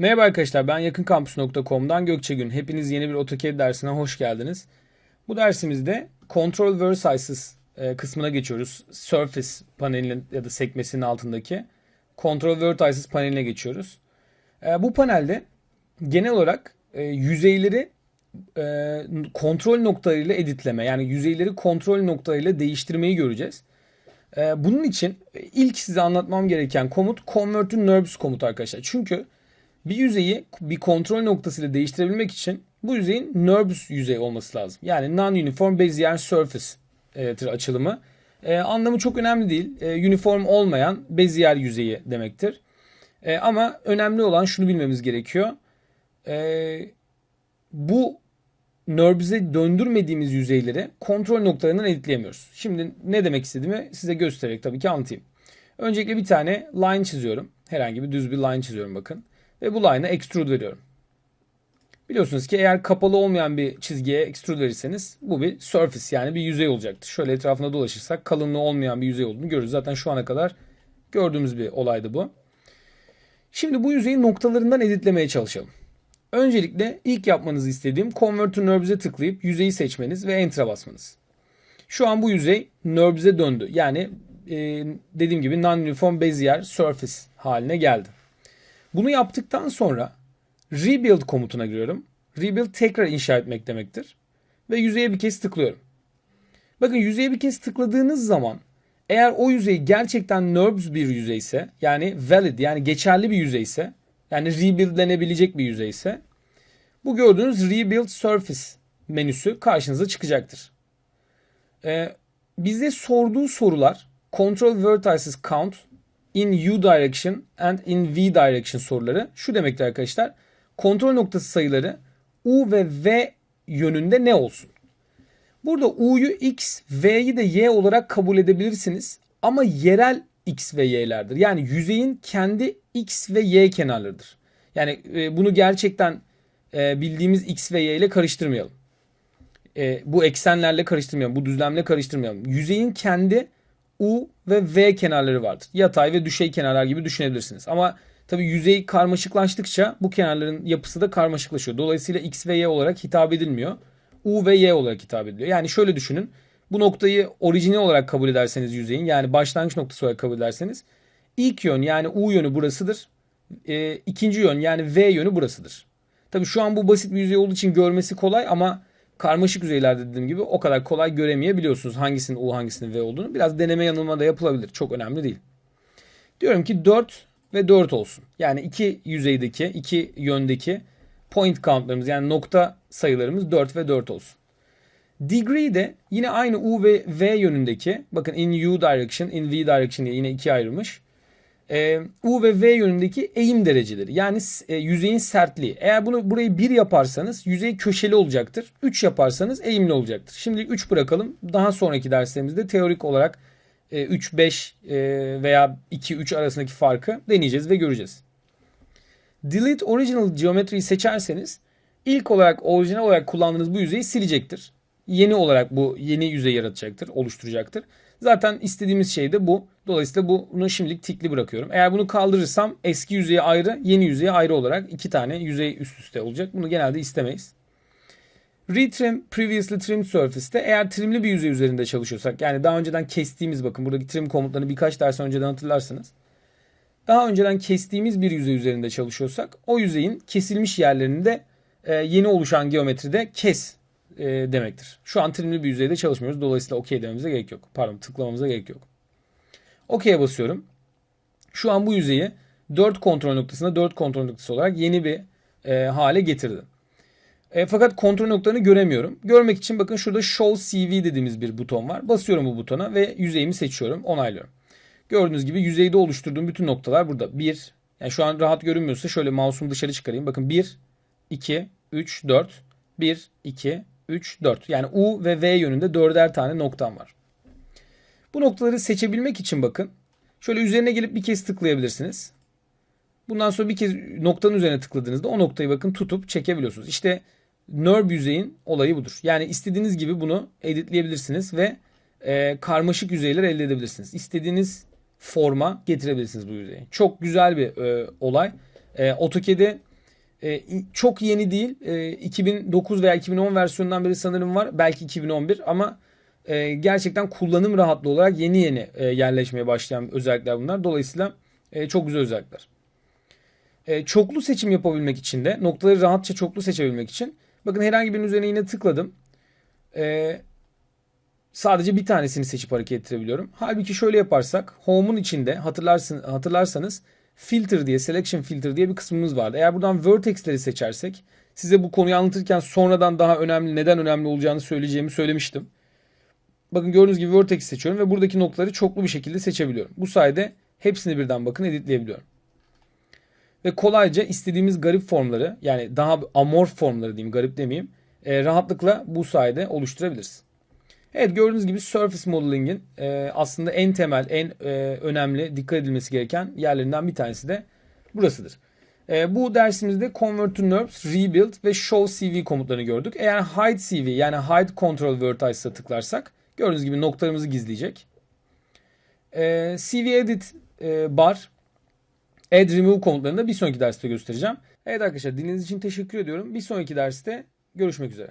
Merhaba arkadaşlar ben yakınkampüs.com'dan Gökçe Hepiniz yeni bir AutoCAD dersine hoş geldiniz. Bu dersimizde Control Vertices e, kısmına geçiyoruz. Surface panelinin ya da sekmesinin altındaki Control Vertices paneline geçiyoruz. E, bu panelde genel olarak e, yüzeyleri kontrol noktalarıyla editleme yani yüzeyleri kontrol noktalarıyla değiştirmeyi göreceğiz. Bunun için ilk size anlatmam gereken komut Convert to NURBS komut arkadaşlar. Çünkü bir yüzeyi bir kontrol noktasıyla değiştirebilmek için bu yüzeyin NURBS yüzey olması lazım. Yani Non-Uniform Bezier Surface'tir açılımı. E, anlamı çok önemli değil. E, uniform olmayan Bezier yüzeyi demektir. E, ama önemli olan şunu bilmemiz gerekiyor. E, bu NURBS'e döndürmediğimiz yüzeyleri kontrol noktalarından editleyemiyoruz. Şimdi ne demek istediğimi size göstererek tabii ki anlatayım. Öncelikle bir tane line çiziyorum. Herhangi bir düz bir line çiziyorum bakın. Ve bu line'a extrude veriyorum. Biliyorsunuz ki eğer kapalı olmayan bir çizgiye extrude verirseniz bu bir surface yani bir yüzey olacaktır. Şöyle etrafında dolaşırsak kalınlığı olmayan bir yüzey olduğunu görürüz. Zaten şu ana kadar gördüğümüz bir olaydı bu. Şimdi bu yüzeyi noktalarından editlemeye çalışalım. Öncelikle ilk yapmanızı istediğim Convert to NURBS'e tıklayıp yüzeyi seçmeniz ve Enter'a basmanız. Şu an bu yüzey NURBS'e döndü. Yani e, dediğim gibi Non-Uniform Bezier Surface haline geldi. Bunu yaptıktan sonra rebuild komutuna giriyorum. Rebuild tekrar inşa etmek demektir. Ve yüzeye bir kez tıklıyorum. Bakın yüzeye bir kez tıkladığınız zaman eğer o yüzey gerçekten NURBS bir yüzeyse yani valid yani geçerli bir yüzeyse yani rebuildlenebilecek bir yüzeyse bu gördüğünüz rebuild surface menüsü karşınıza çıkacaktır. Ee, bize sorduğu sorular control vertices count in U direction and in V direction soruları şu demektir arkadaşlar. Kontrol noktası sayıları U ve V yönünde ne olsun? Burada U'yu X, V'yi de Y olarak kabul edebilirsiniz. Ama yerel X ve Y'lerdir. Yani yüzeyin kendi X ve Y kenarlarıdır. Yani e, bunu gerçekten e, bildiğimiz X ve Y ile karıştırmayalım. E, bu eksenlerle karıştırmayalım. Bu düzlemle karıştırmayalım. Yüzeyin kendi U ve V kenarları vardır. Yatay ve düşey kenarlar gibi düşünebilirsiniz. Ama tabi yüzey karmaşıklaştıkça bu kenarların yapısı da karmaşıklaşıyor. Dolayısıyla X ve Y olarak hitap edilmiyor. U ve Y olarak hitap ediliyor. Yani şöyle düşünün. Bu noktayı orijinal olarak kabul ederseniz yüzeyin yani başlangıç noktası olarak kabul ederseniz ilk yön yani U yönü burasıdır. E, ikinci yön yani V yönü burasıdır. Tabi şu an bu basit bir yüzey olduğu için görmesi kolay ama karmaşık yüzeylerde dediğim gibi o kadar kolay göremeyebiliyorsunuz hangisinin U hangisinin V olduğunu. Biraz deneme yanılma da yapılabilir. Çok önemli değil. Diyorum ki 4 ve 4 olsun. Yani iki yüzeydeki, iki yöndeki point countlarımız yani nokta sayılarımız 4 ve 4 olsun. Degree de yine aynı U ve V yönündeki bakın in U direction, in V direction diye yine iki ayrılmış e, U ve V yönündeki eğim dereceleri. Yani e, yüzeyin sertliği. Eğer bunu burayı 1 yaparsanız yüzey köşeli olacaktır. 3 yaparsanız eğimli olacaktır. Şimdi 3 bırakalım. Daha sonraki derslerimizde teorik olarak e, 3 5 e, veya 2 3 arasındaki farkı deneyeceğiz ve göreceğiz. Delete original geometry'yi seçerseniz ilk olarak orijinal olarak kullandığınız bu yüzeyi silecektir. Yeni olarak bu yeni yüzey yaratacaktır, oluşturacaktır. Zaten istediğimiz şey de bu. Dolayısıyla bunu şimdilik tikli bırakıyorum. Eğer bunu kaldırırsam eski yüzeye ayrı, yeni yüzeye ayrı olarak iki tane yüzey üst üste olacak. Bunu genelde istemeyiz. Retrim Previously Trimmed Surface'te eğer trimli bir yüzey üzerinde çalışıyorsak yani daha önceden kestiğimiz bakın buradaki trim komutlarını birkaç ders önceden hatırlarsınız. Daha önceden kestiğimiz bir yüzey üzerinde çalışıyorsak o yüzeyin kesilmiş yerlerinde e, yeni oluşan geometride kes e, demektir. Şu an trimli bir yüzeyde çalışmıyoruz. Dolayısıyla OK dememize gerek yok. Pardon tıklamamıza gerek yok. OK'ye basıyorum. Şu an bu yüzeyi 4 kontrol noktasına 4 kontrol noktası olarak yeni bir e, hale getirdi. E, fakat kontrol noktalarını göremiyorum. Görmek için bakın şurada Show CV dediğimiz bir buton var. Basıyorum bu butona ve yüzeyimi seçiyorum. Onaylıyorum. Gördüğünüz gibi yüzeyde oluşturduğum bütün noktalar burada. 1, yani şu an rahat görünmüyorsa şöyle mouse'umu dışarı çıkarayım. Bakın 1, 2, 3, 4, 1, 2, 3, 4. Yani U ve V yönünde dörder tane noktam var. Bu noktaları seçebilmek için bakın. Şöyle üzerine gelip bir kez tıklayabilirsiniz. Bundan sonra bir kez noktanın üzerine tıkladığınızda o noktayı bakın tutup çekebiliyorsunuz. İşte NURB yüzeyin olayı budur. Yani istediğiniz gibi bunu editleyebilirsiniz ve e, karmaşık yüzeyler elde edebilirsiniz. İstediğiniz forma getirebilirsiniz bu yüzeyi. Çok güzel bir e, olay. E, AutoCAD'e E, çok yeni değil. E, 2009 veya 2010 versiyonundan beri sanırım var. Belki 2011 ama e, gerçekten kullanım rahatlığı olarak yeni yeni e, yerleşmeye başlayan özellikler bunlar. Dolayısıyla e, çok güzel özellikler. E, çoklu seçim yapabilmek için de noktaları rahatça çoklu seçebilmek için bakın herhangi birinin üzerine yine tıkladım. E, sadece bir tanesini seçip hareket ettirebiliyorum. Halbuki şöyle yaparsak Home'un içinde hatırlarsın, hatırlarsanız filter diye selection filter diye bir kısmımız vardı. Eğer buradan vertexleri seçersek size bu konuyu anlatırken sonradan daha önemli neden önemli olacağını söyleyeceğimi söylemiştim. Bakın gördüğünüz gibi vertex seçiyorum ve buradaki noktaları çoklu bir şekilde seçebiliyorum. Bu sayede hepsini birden bakın editleyebiliyorum. Ve kolayca istediğimiz garip formları yani daha amorf formları diyeyim garip demeyeyim e, rahatlıkla bu sayede oluşturabiliriz. Evet gördüğünüz gibi Surface Modeling'in e, aslında en temel, en e, önemli dikkat edilmesi gereken yerlerinden bir tanesi de burasıdır. E, bu dersimizde Convert to NURBS, Rebuild ve Show CV komutlarını gördük. Eğer Hide CV yani Hide Control Vertices'a tıklarsak gördüğünüz gibi noktalarımızı gizleyecek. E, CV Edit e, Bar, Add Remove komutlarını da bir sonraki derste göstereceğim. Evet arkadaşlar dinlediğiniz için teşekkür ediyorum. Bir sonraki derste görüşmek üzere.